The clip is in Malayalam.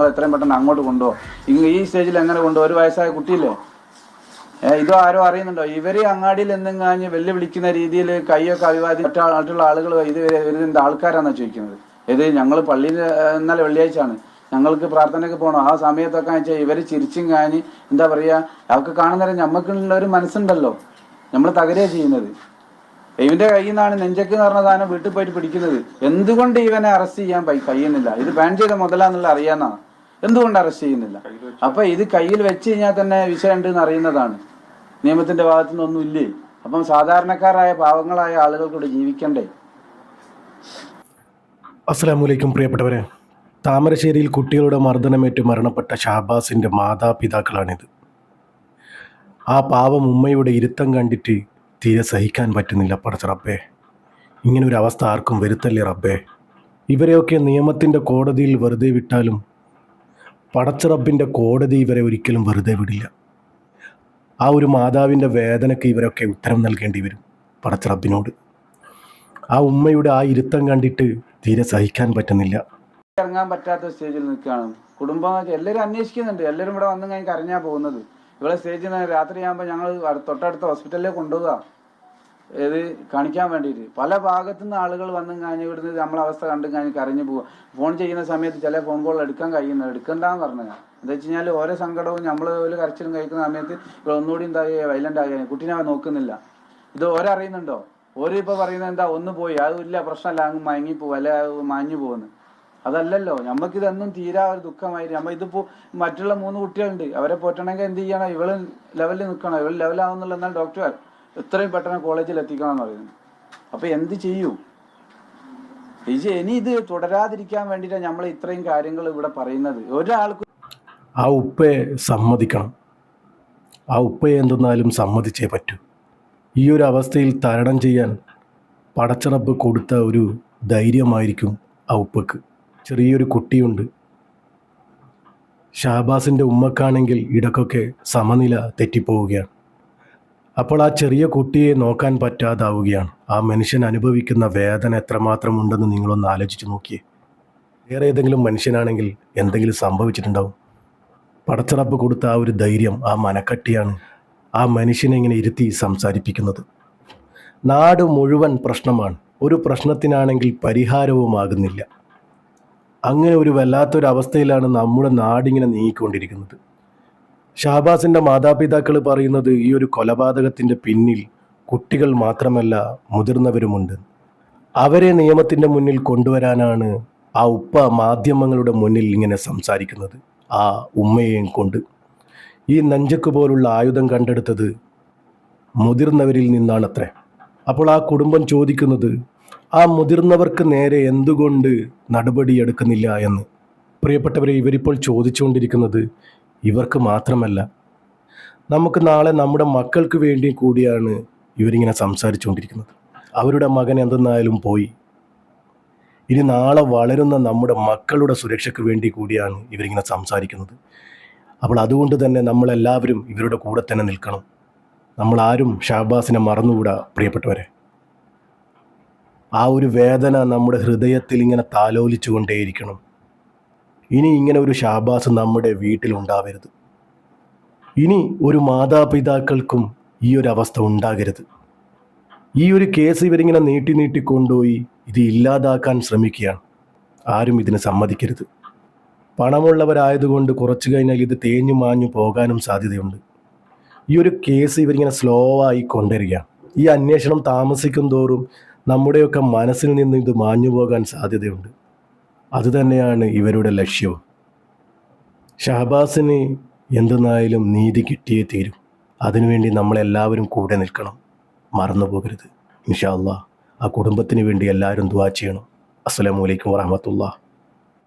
നിങ്ങൾ എത്രയും പെട്ടെന്ന് അങ്ങോട്ട് കൊണ്ടുപോകും. ഈ സ്റ്റേജിൽ എങ്ങനെ കൊണ്ടുപോകും? ഒരു വയസ്സായ കുട്ടിയില്ലേ? ഇതോ ആരോ അറിയുന്നുണ്ടോ? ഇവർ അങ്ങാടിയിൽ എന്തെങ്ങാഞ്ഞ് വെല്ലുവിളിക്കുന്ന രീതിയിൽ കൈയൊക്കെ അഭിവാദി മറ്റു മറ്റുള്ള ആളുകൾ ഇത് ഇവരെന്ത് ആൾക്കാരാണെന്നാണ് ചോദിക്കുന്നത്? ഇത് ഞങ്ങൾ പള്ളിയിൽ ഇന്നലെ വെള്ളിയാഴ്ചയാണ്. ഞങ്ങൾക്ക് പ്രാർത്ഥനയ്ക്ക് പോകണം. ആ സമയത്തൊക്കെ വെച്ചാൽ ഇവർ ചിരിച്ചും കാഞ്ഞ് എന്താ പറയുക അവർക്ക് കാണുന്നേരം നമുക്കുള്ള ഒരു മനസ്സുണ്ടല്ലോ. നമ്മൾ തകരുക ചെയ്യുന്നത്. ഇവന്റെ കയ്യിൽ നിന്നാണ് നെഞ്ചക്ക് എന്ന് പറഞ്ഞ സാധനം വീട്ടിൽ പോയിട്ട് പിടിക്കുന്നത്. എന്തുകൊണ്ട് ഇവനെ അറസ്റ്റ് ചെയ്യാൻ കഴിയുന്നില്ല? ഇത് ബാൻ ചെയ്ത മുതലാന്നുള്ള അറിയാന്നാ. എന്തുകൊണ്ട് അറസ്റ്റ് ചെയ്യുന്നില്ല? അപ്പൊ ഇത് കയ്യിൽ വെച്ച് കഴിഞ്ഞാൽ തന്നെ വിഷയം ഉണ്ട് എന്ന് അറിയുന്നതാണ്. നിയമത്തിന്റെ ഭാഗത്തു നിന്നൊന്നും ഇല്ലേ? അപ്പം സാധാരണക്കാരായ പാവങ്ങളായ ആളുകൾക്കൂടെ ജീവിക്കണ്ടേ? അസ്സാമലൈക്കും പ്രിയപ്പെട്ടവരെ. താമരശ്ശേരിയിൽ കുട്ടികളുടെ മർദ്ദനമേറ്റ് മരണപ്പെട്ട ഷാബാസിന്റെ മാതാപിതാക്കളാണിത്. ആ പാവം ഉമ്മയുടെ ഇരുത്തം കണ്ടിട്ട് തീരെ സഹിക്കാൻ പറ്റുന്നില്ല പടച്ച റബ്ബേ. ഇങ്ങനെ ഒരു അവസ്ഥ ആർക്കും വരുത്തല്ലേ റബ്ബേ? ഇവരെയൊക്കെ നിയമത്തിന്റെ കോടതിയിൽ വെറുതെ വിട്ടാലും പടച്ച റബ്ബിന്റെ കോടതി ഇവരെ ഒരിക്കലും വെറുതെ വിടില്ല. ആ ഒരു മാതാവിന്റെ വേദനയ്ക്ക് ഇവരൊക്കെ ഉത്തരം നൽകേണ്ടി വരും പടച്ചിറപ്പിനോട്. ആ ഉമ്മയുടെ ആ ഇരുത്തം കണ്ടിട്ട് തീരെ സഹിക്കാൻ പറ്റുന്നില്ല. ഇറങ്ങാൻ പറ്റാത്ത സ്റ്റേജിൽ നിൽക്കുകയാണ്. കുടുംബം എല്ലാവരും അന്വേഷിക്കുന്നുണ്ട്. എല്ലാവരും ഇവിടെ വന്നു കഴിഞ്ഞ് കരഞ്ഞാ പോകുന്നത്. ഇവിടെ സ്റ്റേജിൽ നിന്ന് രാത്രിയാകുമ്പോൾ ഞങ്ങൾ തൊട്ടടുത്ത ഹോസ്പിറ്റലിലേക്ക് കൊണ്ടുപോകുക ഇത് കാണിക്കാൻ വേണ്ടിയിട്ട്. പല ഭാഗത്തു നിന്ന് ആളുകൾ വന്നും കഴിഞ്ഞ് ഇവിടുന്ന് നമ്മളെ അവസ്ഥ കണ്ടും കഴിഞ്ഞ് കരഞ്ഞു പോവുക ഫോൺ ചെയ്യുന്ന സമയത്ത് ചില ഫോൺ കോൾ എടുക്കാൻ കഴിയുന്നത് എടുക്കണ്ടെന്ന് പറഞ്ഞത് എന്താ വെച്ച് കഴിഞ്ഞാൽ ഓരോ സങ്കടവും നമ്മൾ ഒരു കരച്ചിലും കഴിക്കുന്ന സമയത്ത് ഇവിടെ ഒന്നുകൂടി എന്താ വൈലന്റ് കുട്ടീനെ അവൻ നോക്കുന്നില്ല. ഇത് ഓരോ അറിയുന്നുണ്ടോ ഓരോ ഇപ്പോൾ പറയുന്നത് എന്താ ഒന്ന് പോയി. അത് ഇല്ല പ്രശ്നമല്ല അങ്ങ് മയങ്ങി പോകും അല്ലെ മാഞ്ഞു പോകുന്നു അതല്ലല്ലോ. നമുക്കിതൊന്നും തീരാ ഒരു ദുഃഖമായിരിക്കും നമ്മ ഇതിപ്പോ മറ്റുള്ള മൂന്ന് കുട്ടികളുണ്ട്. അവരെ പോറ്റണമെങ്കിൽ എന്ത് ചെയ്യണം? ഇവൾ ലെവലിൽ നിൽക്കണം ഇവൾ ലെവലാവുന്നുള്ള എന്നാൽ ഡോക്ടർ എത്രയും പെട്ടെന്ന് കോളേജിൽ എത്തിക്കണം എന്ന് പറയുന്നത് അപ്പൊ എന്ത് ചെയ്യൂ? ഇത് ഇനി ഇത് തുടരാതിരിക്കാൻ വേണ്ടിയിട്ടാണ് നമ്മൾ ഇത്രയും കാര്യങ്ങൾ ഇവിടെ പറയുന്നത്. ഒരാൾക്ക് ആ ഉപ്പയെ സമ്മതിക്കണം. ആ ഉപ്പയെ എന്തെന്നാലും സമ്മതിച്ചേ പറ്റൂ. ഈ ഒരു അവസ്ഥയിൽ തരണം ചെയ്യാൻ പടച്ചറപ്പ് കൊടുത്ത ഒരു ധൈര്യമായിരിക്കും ആ ഉപ്പക്ക്. ചെറിയൊരു കുട്ടിയുണ്ട്. ഷാബാസിന്റെ ഉമ്മക്കാണെങ്കിൽ ഇടക്കൊക്കെ സമനില തെറ്റിപ്പോവുകയാണ്. അപ്പോൾ ആ ചെറിയ കുട്ടിയെ നോക്കാൻ പറ്റാതാവുകയാണ്. ആ മനുഷ്യൻ അനുഭവിക്കുന്ന വേദന എത്രമാത്രം ഉണ്ടെന്ന് നിങ്ങളൊന്ന് ആലോചിച്ച് നോക്കിയേ. വേറെ ഏതെങ്കിലും മനുഷ്യനാണെങ്കിൽ എന്തെങ്കിലും സംഭവിച്ചിട്ടുണ്ടാവും. പടച്ചറപ്പ് കൊടുത്ത ആ ഒരു ധൈര്യം ആ മനക്കട്ടിയാണ് ആ മനുഷ്യനെ ഇങ്ങനെ ഇരുത്തി സംസാരിപ്പിക്കുന്നത്. നാട് മുഴുവൻ പ്രശ്നമാണ്. ഒരു പ്രശ്നത്തിനാണെങ്കിൽ പരിഹാരവുമാകുന്നില്ല അങ്ങനെ ഒരു വല്ലാത്തൊരവസ്ഥയിലാണ് നമ്മുടെ നാടിങ്ങനെ നീങ്ങിക്കൊണ്ടിരിക്കുന്നത്. ഷാബാസിന്റെ മാതാപിതാക്കൾ പറയുന്നത് ഈ ഒരു കൊലപാതകത്തിന്റെ പിന്നിൽ കുട്ടികൾ മാത്രമല്ല മുതിർന്നവരുമുണ്ട്. അവരെ നിയമത്തിന്റെ മുന്നിൽ കൊണ്ടുവരാനാണ് ആ ഉപ്പ മാധ്യമങ്ങളുടെ മുന്നിൽ ഇങ്ങനെ സംസാരിക്കുന്നത് ആ ഉമ്മയെയും കൊണ്ട്. ഈ നഞ്ചക്ക് പോലുള്ള ആയുധം കണ്ടെടുത്തത് മുതിർന്നവരിൽ നിന്നാണത്രേ. അപ്പോൾ ആ കുടുംബം ചോദിക്കുന്നത് ആ മുതിർന്നവർക്ക് നേരെ എന്തുകൊണ്ട് നടപടിയെടുക്കുന്നില്ല എന്ന്. പ്രിയപ്പെട്ടവരെ ഇവരിപ്പോൾ ചോദിച്ചുകൊണ്ടിരിക്കുന്നത് ഇവർക്ക് മാത്രമല്ല നമുക്ക് നാളെ നമ്മുടെ മക്കൾക്ക് വേണ്ടി കൂടിയാണ് ഇവരിങ്ങനെ സംസാരിച്ചുകൊണ്ടിരിക്കുന്നത്. അവരുടെ മകൻ എന്തെന്നായാലും പോയി. ഇനി നാളെ വളരുന്ന നമ്മുടെ മക്കളുടെ സുരക്ഷയ്ക്ക് വേണ്ടി കൂടിയാണ് ഇവരിങ്ങനെ സംസാരിക്കുന്നത്. അപ്പോൾ അതുകൊണ്ട് തന്നെ നമ്മളെല്ലാവരും ഇവരുടെ കൂടെ തന്നെ നിൽക്കണം. നമ്മൾ ആരും ഷാബാസിനെ മറന്നുകൂടാ പ്രിയപ്പെട്ടവരെ. ആ ഒരു വേദന നമ്മുടെ ഹൃദയത്തിൽ ഇങ്ങനെ താലോലിച്ചു കൊണ്ടേയിരിക്കണം ഇനി ഇങ്ങനെ ഒരു ഷാബാസ് നമ്മുടെ വീട്ടിലുണ്ടാവരുത് ഇനി ഒരു മാതാപിതാക്കൾക്കും ഈ ഒരു അവസ്ഥ ഉണ്ടാകരുത്. ഈ ഒരു കേസ് ഇവരിങ്ങനെ നീട്ടി നീട്ടി കൊണ്ടുപോയി ഇത് ഇല്ലാതാക്കാൻ ശ്രമിക്കുകയാണ്. ആരും ഇതിന് സമ്മതിക്കരുത്. പണമുള്ളവരായതുകൊണ്ട് കുറച്ചു കഴിഞ്ഞാൽ ഇത് തേഞ്ഞു മാഞ്ഞു പോകാനും സാധ്യതയുണ്ട്. ഈ ഒരു കേസ് ഇവരിങ്ങനെ സ്ലോ ആയി കൊണ്ടുവരികയാണ്. ഈ അന്വേഷണം താമസിക്കും തോറും നമ്മുടെയൊക്കെ മനസ്സിൽ നിന്ന് ഇത് മാഞ്ഞു പോകാൻ സാധ്യതയുണ്ട്. അതുതന്നെയാണ് ഇവരുടെ ലക്ഷ്യവും ഷഹബാസിന് എന്തെന്നായാലും നീതി കിട്ടിയേ തീരും. അതിനുവേണ്ടി നമ്മളെല്ലാവരും കൂടെ നിൽക്കണം. മറന്നു പോകരുത് ഇൻഷാ ആ കുടുംബത്തിന് വേണ്ടി എല്ലാവരും ദുവാ ചെയ്യണം. അസ്സലാമലൈക്കും വറഹമത്തുള്ള.